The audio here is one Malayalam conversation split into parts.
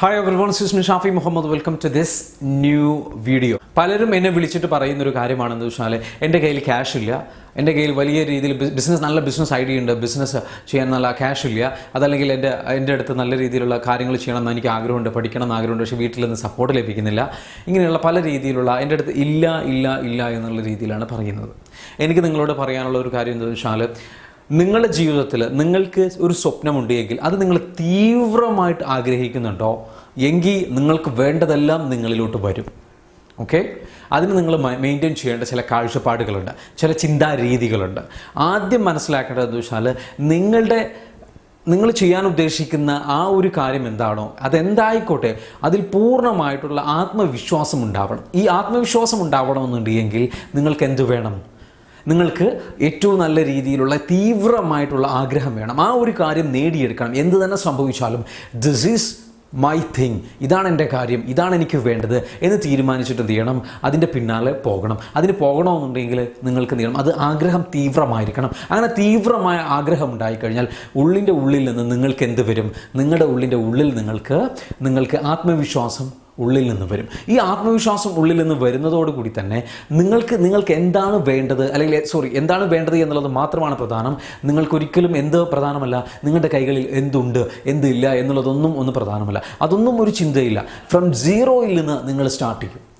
Hi everyone Susmi Shafi Muhammad welcome to this new video പലരും എന്നെ വിളിച്ചിട്ട് പറയുന്ന ഒരു കാര്യമാണെന്ന് വെച്ചാൽ എന്റെ കയ്യിൽ ക്യാഷ് ഇല്ല. എന്റെ കയ്യിൽ വലിയ രീതിയിൽ ബിസിനസ് നല്ല ബിസിനസ് ഐഡിയ ഉണ്ട്. ബിസിനസ് ചെയ്യാൻ നല്ല ക്യാഷ് ഇല്ല. അതല്ലെങ്കിൽ എന്റെ എന്റെ അടുത്ത് നല്ല രീതിയിലുള്ള കാര്യങ്ങൾ ചെയ്യണം എന്ന് എനിക്ക് ആഗ്രഹമുണ്ട് പഠിക്കണം എന്ന് ആഗ്രഹമുണ്ട്. പക്ഷേ വീട്ടിൽ നിന്ന് സപ്പോർട്ട് ലഭിക്കുന്നില്ല. ഇങ്ങനെയുള്ള പല രീതിയിലുള്ള എന്റെ അടുത്ത് ഇല്ല ഇല്ല ഇല്ല എന്നുള്ള രീതിയിലാണ് പറയുന്നത്. എനിക്ക് നിങ്ങളോട് പറയാനുള്ള ഒരു കാര്യം എന്താണെന്ന് വെച്ചാൽ നിങ്ങളുടെ ജീവിതത്തിൽ നിങ്ങൾക്ക് ഒരു സ്വപ്നമുണ്ട് എങ്കിൽ അത് നിങ്ങൾ തീവ്രമായിട്ട് ആഗ്രഹിക്കുന്നുണ്ടോ? എങ്കിൽ നിങ്ങൾക്ക് വേണ്ടതെല്ലാം നിങ്ങളിലോട്ട് വരും. ഓക്കെ അതിന് നിങ്ങൾ മെയിന്റെയിൻ ചെയ്യേണ്ട ചില കാഴ്ചപ്പാടുകളുണ്ട്. ചില ചിന്താ രീതികളുണ്ട് ആദ്യം മനസ്സിലാക്കേണ്ടതെന്ന് വെച്ചാൽ നിങ്ങളുടെ നിങ്ങൾ ചെയ്യാൻ ഉദ്ദേശിക്കുന്ന ആ ഒരു കാര്യം എന്താണോ അതെന്തായിക്കോട്ടെ അതിൽ പൂർണമായിട്ടുള്ള ആത്മവിശ്വാസം ഉണ്ടാവണം. ഈ ആത്മവിശ്വാസം ഉണ്ടാവണമെന്നുണ്ടെങ്കിൽ നിങ്ങൾക്ക് എന്ത് വേണം? നിങ്ങൾക്ക് ഏറ്റവും നല്ല രീതിയിലുള്ള തീവ്രമായിട്ടുള്ള ആഗ്രഹം വേണം. ആ ഒരു കാര്യം നേടിയെടുക്കണം. എന്ത് തന്നെ സംഭവിച്ചാലും ദിസ് ഈസ് മൈ തിങ് ഇതാണ് എന്റെ കാര്യം. ഇതാണ് എനിക്ക് വേണ്ടത് എന്ന് തീരുമാനിച്ചിട്ട് ചെയ്യണം? അതിന്റെ പിന്നാലെ പോകണം. അതിന് പോകണമെന്നുണ്ടെങ്കിൽ നിങ്ങൾക്ക് എന്ത് അത് ആഗ്രഹം തീവ്രമായിരിക്കണം. അങ്ങനെ തീവ്രമായ ആഗ്രഹം ഉണ്ടായിക്കഴിഞ്ഞാൽ ഉള്ളിന്റെ ഉള്ളിൽ നിന്ന് നിങ്ങൾക്ക് എന്ത് വരും? നിങ്ങളുടെ ഉള്ളിന്റെ ഉള്ളിൽ നിങ്ങൾക്ക് നിങ്ങൾക്ക് ആത്മവിശ്വാസം ഉള്ളിൽ നിന്ന് വരും. ഈ ആത്മവിശ്വാസം ഉള്ളിൽ നിന്ന് വരുന്നതോടുകൂടി തന്നെ നിങ്ങൾക്ക് നിങ്ങൾക്ക് എന്താണ് വേണ്ടത്? അല്ലെങ്കിൽ സോറി എന്താണ് വേണ്ടത് എന്നുള്ളത് മാത്രമാണ് പ്രധാനം. നിങ്ങൾക്കൊരിക്കലും എന്ത് പ്രധാനമല്ല? നിങ്ങളുടെ കൈകളിൽ എന്തുണ്ട്? എന്തില്ല എന്നുള്ളതൊന്നും ഒന്നും പ്രധാനമല്ല. അതൊന്നും ഒരു ചിന്തയില്ല. ഫ്രം സീറോയിൽ നിന്ന് നിങ്ങൾ സ്റ്റാർട്ട് ചെയ്യും.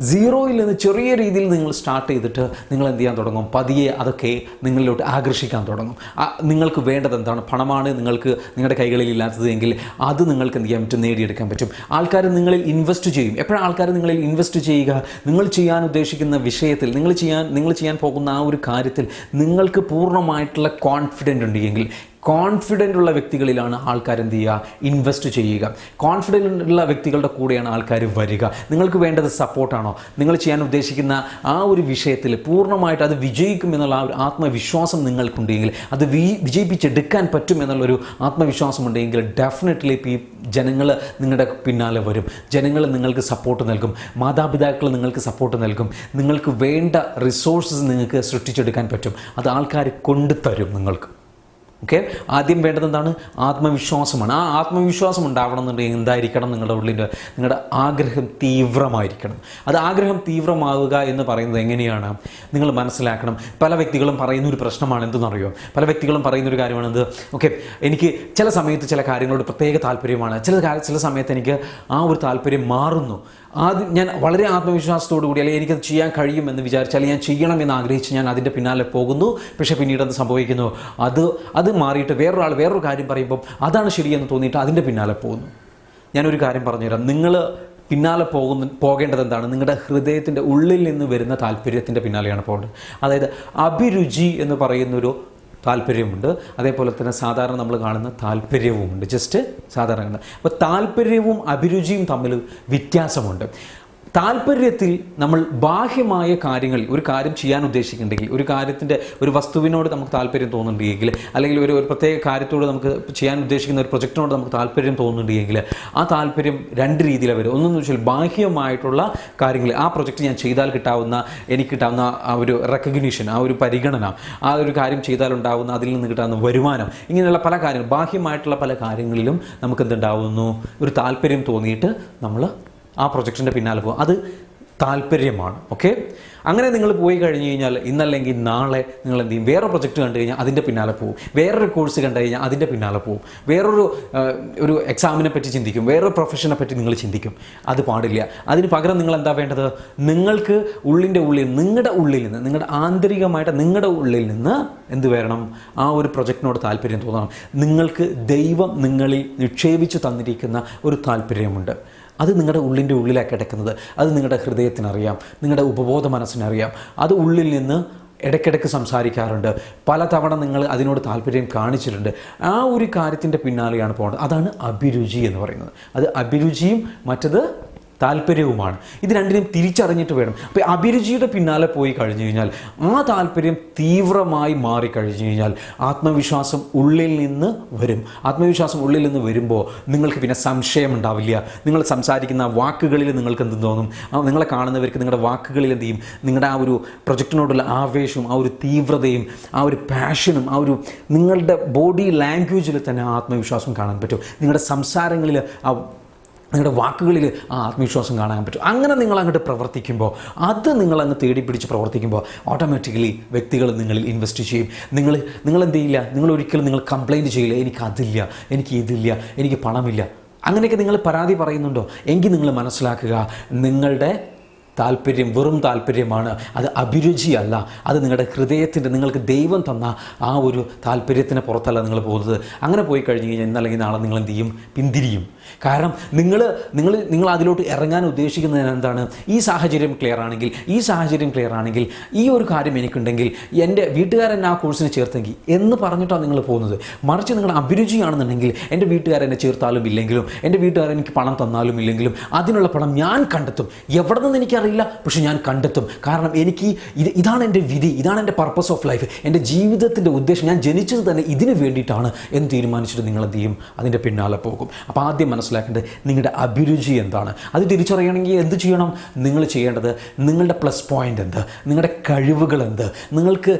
സീറോയിൽ നിന്ന് ചെറിയ രീതിയിൽ നിങ്ങൾ സ്റ്റാർട്ട് ചെയ്തിട്ട് നിങ്ങൾ എന്ത് ചെയ്യാൻ തുടങ്ങും? പതിയെ അതൊക്കെ നിങ്ങളിലോട്ട് ആകർഷിക്കാൻ തുടങ്ങും. നിങ്ങൾക്ക് വേണ്ടത് എന്താണ്? പണമാണ് നിങ്ങൾക്ക് നിങ്ങളുടെ കൈകളിൽ ഇല്ലാത്തത് എങ്കിൽ അത് നിങ്ങൾക്ക് എന്ത് ചെയ്യാൻ പറ്റും? നേടിയെടുക്കാൻ പറ്റും. ആൾക്കാർ നിങ്ങളിൽ ഇൻവെസ്റ്റ് ചെയ്യും. എപ്പോഴാണ് ആൾക്കാർ നിങ്ങളിൽ ഇൻവെസ്റ്റ് ചെയ്യുക? നിങ്ങൾ ചെയ്യാൻ ഉദ്ദേശിക്കുന്ന വിഷയത്തിൽ നിങ്ങൾ ചെയ്യാൻ നിങ്ങൾ ചെയ്യാൻ പോകുന്ന ആ ഒരു കാര്യത്തിൽ നിങ്ങൾക്ക് പൂർണമായിട്ടുള്ള കോൺഫിഡന്റ് ഉണ്ടെങ്കിൽ കോൺഫിഡന്റ് ഉള്ള വ്യക്തികളിലാണ് ആൾക്കാർ എന്ത് ചെയ്യുക? ഇൻവെസ്റ്റ് ചെയ്യുക. കോൺഫിഡന്റ് ഉള്ള വ്യക്തികളുടെ കൂടെയാണ് ആൾക്കാർ വരിക. നിങ്ങൾക്ക് വേണ്ടത് സപ്പോർട്ടാണോ നിങ്ങൾ ചെയ്യാൻ ഉദ്ദേശിക്കുന്ന ആ ഒരു വിഷയത്തിൽ പൂർണമായിട്ട് അത് വിജയിക്കും എന്നുള്ള ആ ഒരു ആത്മവിശ്വാസം നിങ്ങൾക്കുണ്ടെങ്കിൽ അത് വി വിജയിപ്പിച്ചെടുക്കാൻ പറ്റും എന്നുള്ളൊരു ആത്മവിശ്വാസം ഉണ്ടെങ്കിൽ ഡെഫിനറ്റ്ലി ഈ ജനങ്ങൾ നിങ്ങളുടെ പിന്നാലെ വരും. ജനങ്ങൾ നിങ്ങൾക്ക് സപ്പോർട്ട് നൽകും. മാതാപിതാക്കൾ നിങ്ങൾക്ക് സപ്പോർട്ട് നൽകും. നിങ്ങൾക്ക് വേണ്ട റിസോഴ്സസ് നിങ്ങൾക്ക് സൃഷ്ടിച്ചെടുക്കാൻ പറ്റും. അത് ആൾക്കാർ കൊണ്ടുതരും നിങ്ങൾക്ക്. ഓക്കെ ആദ്യം വേണ്ടത് എന്താണ്? ആത്മവിശ്വാസമാണ്. ആ ആത്മവിശ്വാസം ഉണ്ടാവണം എന്നുണ്ടെങ്കിൽ എന്തായിരിക്കണം? നിങ്ങളുടെ ഉള്ളിന്റെ നിങ്ങളുടെ ആഗ്രഹം തീവ്രമായിരിക്കണം. അത് ആഗ്രഹം തീവ്രമാവുക എന്ന് പറയുന്നത് എങ്ങനെയാണ്? നിങ്ങൾ മനസ്സിലാക്കണം. പല വ്യക്തികളും പറയുന്ന ഒരു പ്രശ്നമാണ് എന്തെന്നറിയോ? പല വ്യക്തികളും പറയുന്ന ഒരു കാര്യമാണ് എന്ത്? ഓക്കെ എനിക്ക് ചില സമയത്ത് ചില കാര്യങ്ങളോട് പ്രത്യേക താല്പര്യമാണ്. ചില ചില സമയത്ത് എനിക്ക് ആ ഒരു താല്പര്യം മാറുന്നു. ആദ്യം ഞാൻ വളരെ ആത്മവിശ്വാസത്തോടു കൂടി അല്ലെങ്കിൽ എനിക്കത് ചെയ്യാൻ കഴിയുമെന്ന് വിചാരിച്ച് അല്ലെങ്കിൽ ഞാൻ ചെയ്യണമെന്ന് ആഗ്രഹിച്ച് ഞാൻ അതിന്റെ പിന്നാലെ പോകുന്നു. പക്ഷേ പിന്നീട് അത് സംഭവിക്കുന്നു. അത് അത് മാറിയിട്ട് വേറൊരാൾ വേറൊരു കാര്യം പറയുമ്പോൾ അതാണ് ശരിയെന്ന് തോന്നിയിട്ട് അതിന്റെ പിന്നാലെ പോകുന്നു. ഞാനൊരു കാര്യം പറഞ്ഞുതരാം. നിങ്ങൾ പിന്നാലെ പോകുന്ന പോകേണ്ടത് എന്താണ് നിങ്ങളുടെ ഹൃദയത്തിന്റെ ഉള്ളിൽ നിന്ന് വരുന്ന താല്പര്യത്തിന്റെ പിന്നാലെയാണ് പോകേണ്ടത്. അതായത് അഭിരുചി എന്ന് പറയുന്നൊരു താല്പര്യമുണ്ട് അതേപോലെ തന്നെ സാധാരണ നമ്മൾ കാണുന്ന താല്പര്യവുമുണ്ട്. ജസ്റ്റ് സാധാരണ കാണുന്നത് അപ്പോൾ താല്പര്യവും അഭിരുചിയും തമ്മിൽ വ്യത്യാസമുണ്ട്. താല്പര്യത്തിൽ നമ്മൾ ബാഹ്യമായ കാര്യങ്ങളിൽ ഒരു കാര്യം ചെയ്യാൻ ഉദ്ദേശിക്കുന്നുണ്ടെങ്കിൽ ഒരു കാര്യത്തിന്റെ ഒരു വസ്തുവിനോട് നമുക്ക് താല്പര്യം തോന്നുന്നുണ്ടെങ്കിൽ അല്ലെങ്കിൽ ഒരു ഒരു പ്രത്യേക കാര്യത്തോട് നമുക്ക് ചെയ്യാൻ ഉദ്ദേശിക്കുന്ന ഒരു പ്രൊജക്റ്റിനോട് നമുക്ക് താല്പര്യം തോന്നുന്നുണ്ടെങ്കിൽ ആ താല്പര്യം രണ്ട് രീതിയിലാണ് വരും ഒന്നെന്ന് വെച്ചാൽ ബാഹ്യമായിട്ടുള്ള കാര്യങ്ങൾ ആ പ്രൊജക്റ്റ് ഞാൻ ചെയ്താൽ കിട്ടാവുന്ന എനിക്ക് കിട്ടാവുന്ന ആ ഒരു റെക്കഗ്നീഷൻ ആ ഒരു പരിഗണന ആ ഒരു കാര്യം ചെയ്താൽ ഉണ്ടാവുന്ന അതിൽ നിന്ന് കിട്ടാവുന്ന വരുമാനം ഇങ്ങനെയുള്ള പല കാര്യങ്ങൾ ബാഹ്യമായിട്ടുള്ള പല കാര്യങ്ങളിലും നമുക്ക് എന്തുണ്ടാവുന്നു? ഒരു താല്പര്യം തോന്നിയിട്ട് നമ്മൾ ആ പ്രൊജക്ഷന്റെ പിന്നാലെ പോകും. അത് താല്പര്യമാണ് ഓക്കെ? അങ്ങനെ നിങ്ങൾ പോയി കഴിഞ്ഞ് കഴിഞ്ഞാൽ ഇന്നല്ലെങ്കിൽ നാളെ നിങ്ങൾ എന്ത് ചെയ്യും? വേറെ പ്രൊജക്റ്റ് കണ്ടു കഴിഞ്ഞാൽ അതിന്റെ പിന്നാലെ പോകും. വേറൊരു കോഴ്സ് കണ്ടു കഴിഞ്ഞാൽ അതിന്റെ പിന്നാലെ പോകും. വേറൊരു ഒരു എക്സാമിനെ പറ്റി ചിന്തിക്കും. വേറൊരു പ്രൊഫഷനെ പറ്റി നിങ്ങൾ ചിന്തിക്കും. അത് പാടില്ല. അതിന് പകരം നിങ്ങൾ എന്താ വേണ്ടത്? നിങ്ങൾക്ക് ഉള്ളിന്റെ ഉള്ളിൽ നിങ്ങളുടെ ഉള്ളിൽ നിന്ന് നിങ്ങളുടെ ആന്തരികമായിട്ട് നിങ്ങളുടെ ഉള്ളിൽ നിന്ന് എന്ത് വരണം? ആ ഒരു പ്രൊജക്റ്റിനോട് താല്പര്യം തോന്നണം. നിങ്ങൾക്ക് ദൈവം നിങ്ങളിൽ നിക്ഷേപിച്ചു തന്നിരിക്കുന്ന ഒരു താല്പര്യമുണ്ട്. അത് നിങ്ങളുടെ ഉള്ളിന്റെ ഉള്ളിലാണ് കിടക്കുന്നത്. അത് നിങ്ങളുടെ ഹൃദയത്തിനറിയാം. നിങ്ങളുടെ ഉപബോധ മനസ്സിനറിയാം. അത് ഉള്ളിൽ നിന്ന് ഇടയ്ക്കിടയ്ക്ക് സംസാരിക്കാറുണ്ട്. പലതവണ നിങ്ങൾ അതിനോട് താല്പര്യം കാണിച്ചിട്ടുണ്ട്. ആ ഒരു കാര്യത്തിന്റെ പിന്നാലെയാണ് പോകേണ്ടത്. അതാണ് അഭിരുചി എന്ന് പറയുന്നത്. അത് അഭിരുചിയും മറ്റത് താല്പര്യവുമാണ്. ഇത് രണ്ടിനെയും തിരിച്ചറിഞ്ഞിട്ട് വേണം. അപ്പോൾ അഭിരുചിയുടെ പിന്നാലെ പോയി കഴിഞ്ഞു കഴിഞ്ഞാൽ ആ താല്പര്യം തീവ്രമായി മാറിക്കഴിഞ്ഞു കഴിഞ്ഞാൽ ആത്മവിശ്വാസം ഉള്ളിൽ നിന്ന് വരും. ആത്മവിശ്വാസം ഉള്ളിൽ നിന്ന് വരുമ്പോൾ നിങ്ങൾക്ക് പിന്നെ സംശയം ഉണ്ടാവില്ല. നിങ്ങൾ സംസാരിക്കുന്ന വാക്കുകളിൽ നിങ്ങൾക്ക് എന്ത് തോന്നും? നിങ്ങളെ കാണുന്നവർക്ക് നിങ്ങളുടെ വാക്കുകളിൽ എന്ത് ചെയ്യും? നിങ്ങളുടെ ആ ഒരു പ്രൊജക്റ്റിനോടുള്ള ആവേശവും ആ ഒരു തീവ്രതയും ആ ഒരു പാഷനും ആ ഒരു നിങ്ങളുടെ ബോഡി ലാംഗ്വേജിൽ തന്നെ ആത്മവിശ്വാസം കാണാൻ പറ്റും. നിങ്ങളുടെ സംസാരങ്ങളിൽ ആ നിങ്ങളുടെ വാക്കുകളിൽ ആ ആത്മവിശ്വാസം കാണാൻ പറ്റും. അങ്ങനെ നിങ്ങൾ അങ്ങോട്ട് പ്രവർത്തിക്കുമ്പോൾ അത് നിങ്ങൾ അങ്ങ് തേടി പിടിച്ച് പ്രവർത്തിക്കുമ്പോൾ ഓട്ടോമാറ്റിക്കലി വ്യക്തികൾ നിങ്ങളിൽ ഇൻവെസ്റ്റ് ചെയ്യും. നിങ്ങൾ നിങ്ങൾ എന്ത് ചെയ്യില്ല നിങ്ങൾ ഒരിക്കലും നിങ്ങൾ കംപ്ലൈന്റ് ചെയ്യില്ല. എനിക്ക് അതില്ല എനിക്ക് ഇതില്ല എനിക്ക് പണമില്ല. അങ്ങനെയൊക്കെ നിങ്ങൾ പരാതി പറയുന്നുണ്ടോ? എങ്കിൽ നിങ്ങൾ മനസ്സിലാക്കുക നിങ്ങളുടെ താല്പര്യം വെറും താല്പര്യമാണ്. അത് അഭിരുചിയല്ല. അത് നിങ്ങളുടെ ഹൃദയത്തിന്റെ നിങ്ങൾക്ക് ദൈവം തന്ന ആ ഒരു താല്പര്യത്തിന് പുറത്തല്ല നിങ്ങൾ പോകുന്നത്. അങ്ങനെ പോയി കഴിഞ്ഞ് കഴിഞ്ഞാൽ ഇന്നല്ലെങ്കിൽ നാളെ നിങ്ങൾ എന്ത് ചെയ്യും? പിന്തിരിയും. കാരണം നിങ്ങൾ നിങ്ങൾ നിങ്ങൾ അതിലോട്ട് ഇറങ്ങാൻ ഉദ്ദേശിക്കുന്നത് എന്താണ്? ഈ സാഹചര്യം ക്ലിയർ ആണെങ്കിൽ ഈ സാഹചര്യം ക്ലിയർ ആണെങ്കിൽ ഈ ഒരു കാര്യം എനിക്കുണ്ടെങ്കിൽ എന്റെ വീട്ടുകാരൻ ആ കോഴ്സിന് ചേർത്തെങ്കിൽ എന്ന് പറഞ്ഞിട്ടാണ് നിങ്ങൾ പോകുന്നത്. മറിച്ച് നിങ്ങളുടെ അഭിരുചിയാണെന്നുണ്ടെങ്കിൽ എന്റെ വീട്ടുകാരെന്നെ ചേർത്താലും ഇല്ലെങ്കിലും എന്റെ വീട്ടുകാരൻ എനിക്ക് പണം തന്നാലും ഇല്ലെങ്കിലും അതിനുള്ള പണം ഞാൻ കണ്ടെത്തും. എവിടെ നിന്ന് എനിക്കറിയില്ല പക്ഷെ ഞാൻ കണ്ടെത്തും. കാരണം എനിക്ക് ഇത് ഇതാണ് എന്റെ വിധി ഇതാണ് എന്റെ പർപ്പസ് ഓഫ് ലൈഫ് എന്റെ ജീവിതത്തിന്റെ ഉദ്ദേശം ഞാൻ ജനിച്ചത് തന്നെ ഇതിന് വേണ്ടിയിട്ടാണ് എന്ന് തീരുമാനിച്ചിട്ട് നിങ്ങൾ എന്ത് ചെയ്യും? അതിന്റെ പിന്നാലെ പോകും. അപ്പോൾ ആദ്യം മനസ്സിലാക്കേണ്ടത് നിങ്ങളുടെ അഭിരുചി എന്താണ്? അത് തിരിച്ചറിയണമെങ്കിൽ എന്ത് ചെയ്യണം? നിങ്ങൾ ചെയ്യേണ്ടത് നിങ്ങളുടെ പ്ലസ് പോയിന്റ് എന്ത്? നിങ്ങളുടെ കഴിവുകൾ എന്ത്? നിങ്ങൾക്ക്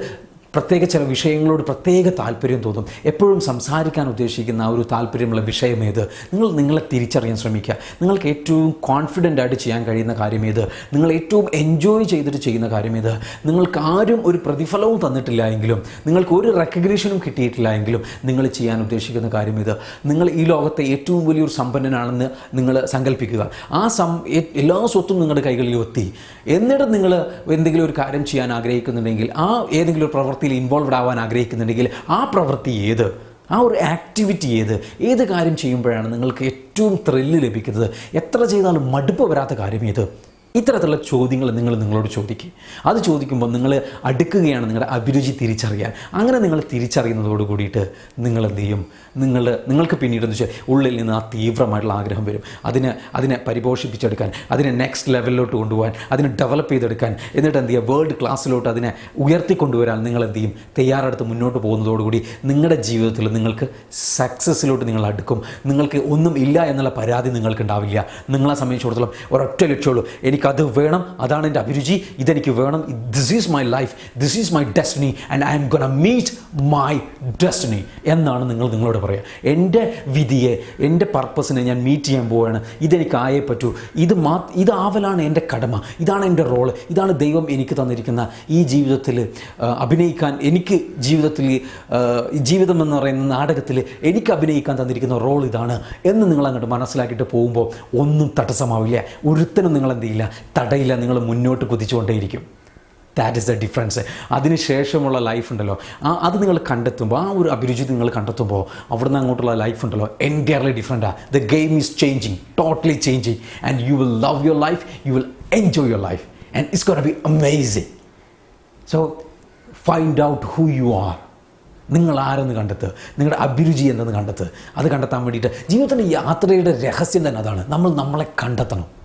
പ്രത്യേക ചില വിഷയങ്ങളോട് പ്രത്യേക താല്പര്യം തോന്നും. എപ്പോഴും സംസാരിക്കാൻ ഉദ്ദേശിക്കുന്ന ഒരു താല്പര്യമുള്ള വിഷയം ഏത് നിങ്ങൾ നിങ്ങളെ തിരിച്ചറിയാൻ ശ്രമിക്കുക. നിങ്ങൾക്ക് ഏറ്റവും കോൺഫിഡന്റ് ആയിട്ട് ചെയ്യാൻ കഴിയുന്ന കാര്യം ഏത് നിങ്ങൾ ഏറ്റവും എൻജോയ് ചെയ്തിട്ട് ചെയ്യുന്ന കാര്യം ഏത് നിങ്ങൾക്ക് ആരും ഒരു പ്രതിഫലവും തന്നിട്ടില്ല എങ്കിലും നിങ്ങൾക്ക് ഒരു റെക്കഗ്നീഷനും കിട്ടിയിട്ടില്ല എങ്കിലും നിങ്ങൾ ചെയ്യാൻ ഉദ്ദേശിക്കുന്ന കാര്യം നിങ്ങൾ ഈ ലോകത്തെ ഏറ്റവും വലിയൊരു സമ്പന്നനാണെന്ന് നിങ്ങൾ സങ്കല്പിക്കുക ആ സം എല്ലാ സ്വത്തും നിങ്ങളുടെ കൈകളിൽ എത്തി എന്നിട്ട് നിങ്ങൾ എന്തെങ്കിലും ഒരു കാര്യം ചെയ്യാൻ ആഗ്രഹിക്കുന്നുണ്ടെങ്കിൽ ആ ഏതെങ്കിലും ഒരു പ്രവൃത്തിയിൽ ഇൻവോൾവ് ആവാൻ ആഗ്രഹിക്കുന്നുണ്ടെങ്കിൽ ആ പ്രവൃത്തി ഏത്? ആ ഒരു ആക്ടിവിറ്റി ഏത്? ഏത് കാര്യം ചെയ്യുമ്പോഴാണ് നിങ്ങൾക്ക് ഏറ്റവും ത്രില്ല് ലഭിക്കുന്നത്? എത്ര ചെയ്താലും മടുപ്പ് വരാത്ത കാര്യം ഏത്? ഇത്തരത്തിലുള്ള ചോദ്യങ്ങൾ നിങ്ങൾ നിങ്ങളോട് ചോദിക്കുക അത് ചോദിക്കുമ്പോൾ നിങ്ങൾ അടുക്കുകയാണ് നിങ്ങളുടെ അഭിരുചി തിരിച്ചറിയാൻ. അങ്ങനെ നിങ്ങൾ തിരിച്ചറിയുന്നതോട് കൂടിയിട്ട് നിങ്ങൾ എന്ത് ചെയ്യും? നിങ്ങൾ നിങ്ങൾക്ക് പിന്നീട് എന്ന് വെച്ചാൽ ഉള്ളിൽ നിന്ന് ആ തീവ്രമായിട്ടുള്ള ആഗ്രഹം വരും. അതിനെ അതിനെ പരിപോഷിപ്പിച്ചെടുക്കാൻ അതിനെ നെക്സ്റ്റ് ലെവലിലോട്ട് കൊണ്ടുപോകാൻ അതിനെ ഡെവലപ്പ് ചെയ്തെടുക്കാൻ. എന്നിട്ട് എന്ത് ചെയ്യുക? വേൾഡ് ക്ലാസ്സിലോട്ട് അതിനെ ഉയർത്തിക്കൊണ്ടുവരാൻ നിങ്ങൾ എന്ത് ചെയ്യും? തയ്യാറെടുത്ത് മുന്നോട്ട് പോകുന്നതോടുകൂടി നിങ്ങളുടെ ജീവിതത്തിൽ നിങ്ങൾക്ക് സക്സസ്സിലോട്ട് നിങ്ങൾ അടുക്കും. നിങ്ങൾക്ക് ഒന്നും ഇല്ല എന്നുള്ള പരാതി നിങ്ങൾക്ക് ഉണ്ടാവില്ല നിങ്ങളെ സംബന്ധിച്ചിടത്തോളം ഒരൊറ്റ ലക്ഷ്യമുള്ളൂ എനിക്കത് വേണം. അതാണ് എന്റെ അഭിരുചി. ഇതെനിക്ക് വേണം. This is my life this is my destiny and I'm gonna meet my destiny എന്നാണ് നിങ്ങൾ നിങ്ങളോട് പറയുക എന്റെ വിധിയെ എന്റെ പർപ്പസിനെ ഞാൻ മീറ്റ് ചെയ്യാൻ പോവുകയാണ് ഇതെനിക്ക് ആയേ പറ്റൂ. ഇത് മാ ഇതാവലാണ് എന്റെ കടമ. ഇതാണ് എന്റെ റോൾ ഇതാണ് ദൈവം എനിക്ക് തന്നിരിക്കുന്ന ഈ ജീവിതത്തിൽ അഭിനയിക്കാൻ എനിക്ക് ജീവിതത്തിൽ ജീവിതം എന്ന് പറയുന്ന നാടകത്തിൽ എനിക്ക് അഭിനയിക്കാൻ തന്നിരിക്കുന്ന റോൾ ഇതാണ്. എന്ന് നിങ്ങൾ അങ്ങോട്ട് മനസ്സിലാക്കിയിട്ട് പോകുമ്പോൾ ഒന്നും തടസ്സമാവില്ല. ഒരുത്തനും നിങ്ങൾ എന്ത് ചെയ്യില്ല. തടയില്ല നിങ്ങൾ മുന്നോട്ട് കുതിച്ചുകൊണ്ടേയിരിക്കും. ദാറ്റ് ഇസ് ദ ഡിഫറൻസ് അതിനുശേഷമുള്ള ലൈഫ് ഉണ്ടല്ലോ. ആ അത് നിങ്ങൾ കണ്ടെത്തുമ്പോൾ ആ ഒരു അഭിരുചി നിങ്ങൾ കണ്ടെത്തുമ്പോൾ അവിടുന്ന് അങ്ങോട്ടുള്ള ലൈഫ് ഉണ്ടല്ലോ entirely ഡിഫറെന്റാണ് the game is changing totally changing and you will love your life you will enjoy your life and it's gonna be amazing so find out who you are നിങ്ങൾ ആരെന്ന് കണ്ടെത്തുക നിങ്ങളുടെ അഭിരുചി എന്തെന്ന് കണ്ടെത്തുക അത് കണ്ടെത്താൻ വേണ്ടിയിട്ട് ജീവിതത്തിന്റെ യാത്രയുടെ രഹസ്യം തന്നെ അതാണ്. നമ്മൾ നമ്മളെ കണ്ടെത്തണം.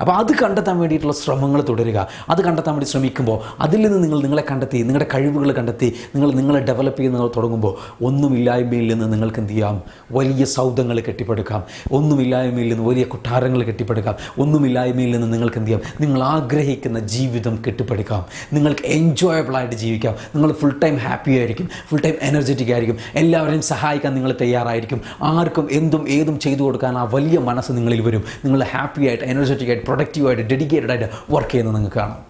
അപ്പോൾ അത് കണ്ടെത്താൻ വേണ്ടിയിട്ടുള്ള ശ്രമങ്ങൾ തുടരുക. അത് കണ്ടെത്താൻ വേണ്ടി ശ്രമിക്കുമ്പോൾ അതിൽ നിന്ന് നിങ്ങൾ നിങ്ങളെ കണ്ടെത്തി നിങ്ങളുടെ കഴിവുകൾ കണ്ടെത്തി നിങ്ങൾ നിങ്ങളെ ഡെവലപ്പ് ചെയ്യുന്ന തുടങ്ങുമ്പോൾ ഒന്നുമില്ലായ്മയിൽ നിന്ന് നിങ്ങൾക്ക് എന്ത് ചെയ്യാം? വലിയ സൗദങ്ങൾ കെട്ടിപ്പടുക്കാം. ഒന്നുമില്ലായ്മയിൽ നിന്ന് വലിയ കൊട്ടാരങ്ങൾ കെട്ടിപ്പടുക്കാം. ഒന്നുമില്ലായ്മയിൽ നിന്ന് നിങ്ങൾക്ക് എന്ത് ചെയ്യാം? നിങ്ങൾ ആഗ്രഹിക്കുന്ന ജീവിതം കെട്ടിപ്പടുക്കാം. നിങ്ങൾക്ക് എൻജോയബിളായിട്ട് ജീവിക്കാം. നിങ്ങൾ ഫുൾ ടൈം ഹാപ്പി ആയിരിക്കും. ഫുൾ ടൈം എനർജറ്റിക് ആയിരിക്കും. എല്ലാവരെയും സഹായിക്കാൻ നിങ്ങൾ തയ്യാറായിരിക്കും. ആർക്കും എന്തും ഏതും ചെയ്തു കൊടുക്കാൻ ആ വലിയ മനസ്സ് നിങ്ങളിൽ വരും. നിങ്ങൾ ഹാപ്പി ആയിട്ട് എനർജറ്റിക് ആയിട്ട് പ്രൊഡക്റ്റീവായിട്ട് ഡെഡിക്കേറ്റഡ് ആയിട്ട് വർക്ക് ചെയ്യുന്നത് നിങ്ങൾക്ക് കാണാം.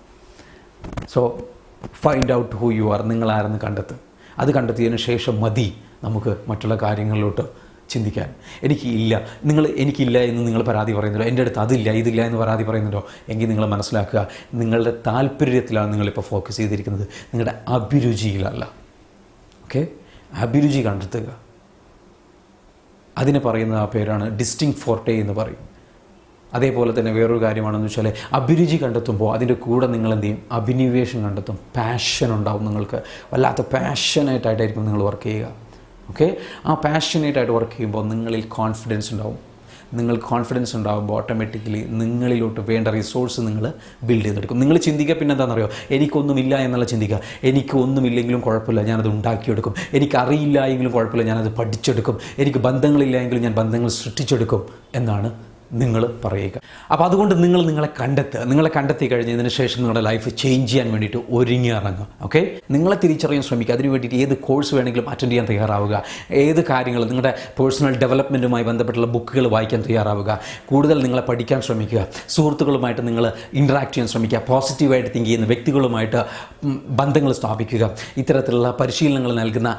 So find out who you are നിങ്ങളാരെന്ന് കണ്ടെത്തും. അത് കണ്ടെത്തിയതിന് ശേഷം മതി നമുക്ക് മറ്റുള്ള കാര്യങ്ങളിലോട്ട് ചിന്തിക്കാൻ. എനിക്ക് ഇല്ല നിങ്ങൾ എനിക്കില്ല എന്ന് നിങ്ങൾ പരാതി പറയുന്നുണ്ടോ? എന്റെ അടുത്ത് അതില്ല ഇതില്ല എന്ന് പരാതി പറയുന്നുണ്ടോ? എങ്കിൽ നിങ്ങൾ മനസ്സിലാക്കുക നിങ്ങളുടെ താല്പര്യത്തിലാണ് നിങ്ങളിപ്പോൾ ഫോക്കസ് ചെയ്തിരിക്കുന്നത്. നിങ്ങളുടെ അഭിരുചിയിലല്ല. ഓക്കെ അഭിരുചി കണ്ടെത്തുക. അതിനെ പറയുന്ന ആ പേരാണ് ഡിസ്റ്റിങ് ഫോർട്ടേ എന്ന് പറയും. അതേപോലെ തന്നെ വേറൊരു കാര്യമാണെന്ന് വെച്ചാൽ അഭിരുചി കണ്ടെത്തുമ്പോൾ അതിന്റെ കൂടെ നിങ്ങൾ എന്ത് ചെയ്യും? അഭിനിവേശം കണ്ടെത്തും. പാഷൻ ഉണ്ടാവും നിങ്ങൾക്ക്. വല്ലാത്ത പാഷനേറ്റായിട്ടായിരിക്കും നിങ്ങൾ വർക്ക് ചെയ്യുക. ഓക്കെ ആ പാഷനേറ്റായിട്ട് വർക്ക് ചെയ്യുമ്പോൾ നിങ്ങളിൽ കോൺഫിഡൻസ് ഉണ്ടാവും. നിങ്ങൾ കോൺഫിഡൻസ് ഉണ്ടാകുമ്പോൾ ഓട്ടോമാറ്റിക്കലി നിങ്ങളിലോട്ട് വേണ്ട റിസോഴ്സ് നിങ്ങൾ ബിൽഡ് ചെയ്തെടുക്കും. നിങ്ങൾ ചിന്തിക്കുക പിന്നെ എന്താണെന്നറിയോ എനിക്കൊന്നുമില്ല എന്നുള്ള ചിന്തിക്കുക. എനിക്കൊന്നുമില്ലെങ്കിലും കുഴപ്പമില്ല ഞാനത് ഉണ്ടാക്കിയെടുക്കും. എനിക്കറിയില്ല എങ്കിലും കുഴപ്പമില്ല ഞാനത് പഠിച്ചെടുക്കും. എനിക്ക് ബന്ധങ്ങളില്ല എങ്കിലും ഞാൻ ബന്ധങ്ങൾ സൃഷ്ടിച്ചെടുക്കും എന്നാണ് നിങ്ങൾ പറയുക. അപ്പോൾ അതുകൊണ്ട് നിങ്ങൾ നിങ്ങളെ കണ്ടെത്തുക. നിങ്ങളെ കണ്ടെത്തി കഴിഞ്ഞതിന് ശേഷം നിങ്ങളുടെ ലൈഫ് ചേഞ്ച് ചെയ്യാൻ വേണ്ടിയിട്ട് ഒരുങ്ങി ഇറങ്ങുക. ഓക്കെ നിങ്ങളെ തിരിച്ചറിയാൻ ശ്രമിക്കുക. അതിന് വേണ്ടിയിട്ട് ഏത് കോഴ്സ് വേണമെങ്കിലും അറ്റൻഡ് ചെയ്യാൻ തയ്യാറാവുക. ഏത് കാര്യങ്ങൾ നിങ്ങളുടെ പേഴ്സണൽ ഡെവലപ്മെന്റുമായി ബന്ധപ്പെട്ടുള്ള ബുക്കുകൾ വായിക്കാൻ തയ്യാറാവുക. കൂടുതൽ നിങ്ങളെ പഠിക്കാൻ ശ്രമിക്കുക. സുഹൃത്തുക്കളുമായിട്ട് നിങ്ങൾ ഇൻട്രാക്ട് ചെയ്യാൻ ശ്രമിക്കുക. പോസിറ്റീവായിട്ട് തിങ്ക് ചെയ്യുന്ന വ്യക്തികളുമായിട്ട് ബന്ധങ്ങൾ സ്ഥാപിക്കുക. ഇത്തരത്തിലുള്ള പരിശീലനങ്ങൾ നൽകുന്ന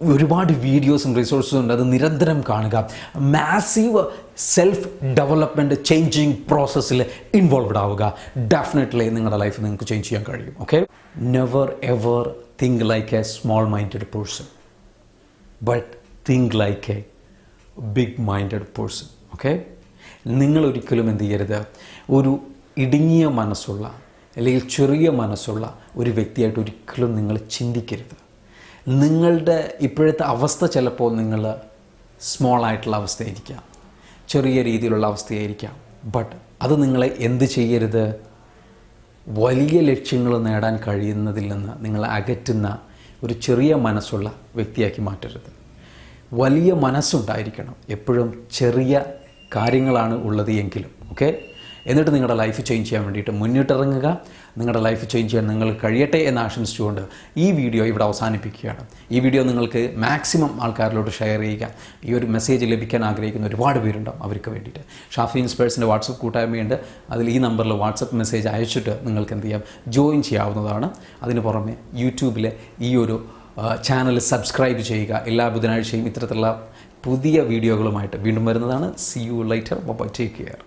ഒരുപാട് വീഡിയോസും റിസോഴ്സും ഉണ്ട്. അത് നിരന്തരം കാണുക. മാസീവ് സെൽഫ് ഡെവലപ്മെന്റ് ചേഞ്ചിങ് പ്രോസസ്സിൽ ഇൻവോൾവ്ഡ് ആവുക. ഡെഫിനറ്റ്ലി നിങ്ങളുടെ ലൈഫ് നിങ്ങൾക്ക് ചേഞ്ച് ചെയ്യാൻ കഴിയും. Okay never ever think like a small minded person but think like a big minded person okay നിങ്ങൾ ഒരിക്കലും എന്ത് ചെയ്യരുത്? ഒരു ഇടുങ്ങിയ മനസ്സുള്ള അല്ലെങ്കിൽ ചെറിയ മനസ്സുള്ള ഒരു വ്യക്തിയായിട്ട് ഒരിക്കലും നിങ്ങൾ ചിന്തിക്കരുത്. നിങ്ങളുടെ ഇപ്പോഴത്തെ അവസ്ഥ ചിലപ്പോൾ നിങ്ങൾ സ്മോൾ ആയിട്ടുള്ള അവസ്ഥയായിരിക്കാം. ചെറിയ രീതിയിലുള്ള അവസ്ഥയായിരിക്കാം. ബട്ട് അത് നിങ്ങളെ എന്ത് ചെയ്യരുത്? വലിയ ലക്ഷ്യങ്ങൾ നേടാൻ കഴിയുന്നതിൽ നിന്ന് നിങ്ങളെ അകറ്റുന്ന ഒരു ചെറിയ മനസ്സുള്ള വ്യക്തിയാക്കി മാറ്റരുത്. വലിയ മനസ്സുണ്ടായിരിക്കണം. എപ്പോഴും ചെറിയ കാര്യങ്ങളാണ് ഉള്ളത് എങ്കിലും ഓക്കെ എന്നിട്ട് നിങ്ങളുടെ ലൈഫ് ചേഞ്ച് ചെയ്യാൻ വേണ്ടിയിട്ട് മുന്നിട്ടിറങ്ങുക. നിങ്ങളുടെ ലൈഫ് ചേഞ്ച് ചെയ്യാൻ നിങ്ങൾ കഴിയട്ടെ എന്ന് ആശംസിച്ചുകൊണ്ട് ഈ വീഡിയോ ഇവിടെ അവസാനിപ്പിക്കുകയാണ്. ഈ വീഡിയോ നിങ്ങൾക്ക് മാക്സിമം ആൾക്കാരിലോട്ട് ഷെയർ ചെയ്യുക. ഈ ഒരു മെസ്സേജ് ലഭിക്കാൻ ആഗ്രഹിക്കുന്ന ഒരുപാട് പേരുണ്ടാവും അവർക്ക് വേണ്ടിയിട്ട്. ഷാഫി ഇൻസ്പേഴ്സിന്റെ വാട്സപ്പ് കൂട്ടായ്മയുണ്ട്. അതിൽ ഈ നമ്പറിൽ വാട്സപ്പ് മെസ്സേജ് അയച്ചിട്ട് നിങ്ങൾക്ക് എന്ത് ചെയ്യാം? ജോയിൻ ചെയ്യാവുന്നതാണ്. അതിന് പുറമെ യൂട്യൂബിലെ ഈ ഒരു ചാനൽ സബ്സ്ക്രൈബ് ചെയ്യുക. എല്ലാ ബുധനാഴ്ചയും ഇത്തരത്തിലുള്ള പുതിയ വീഡിയോകളുമായിട്ട് വീണ്ടും വരുന്നതാണ്. See you later take care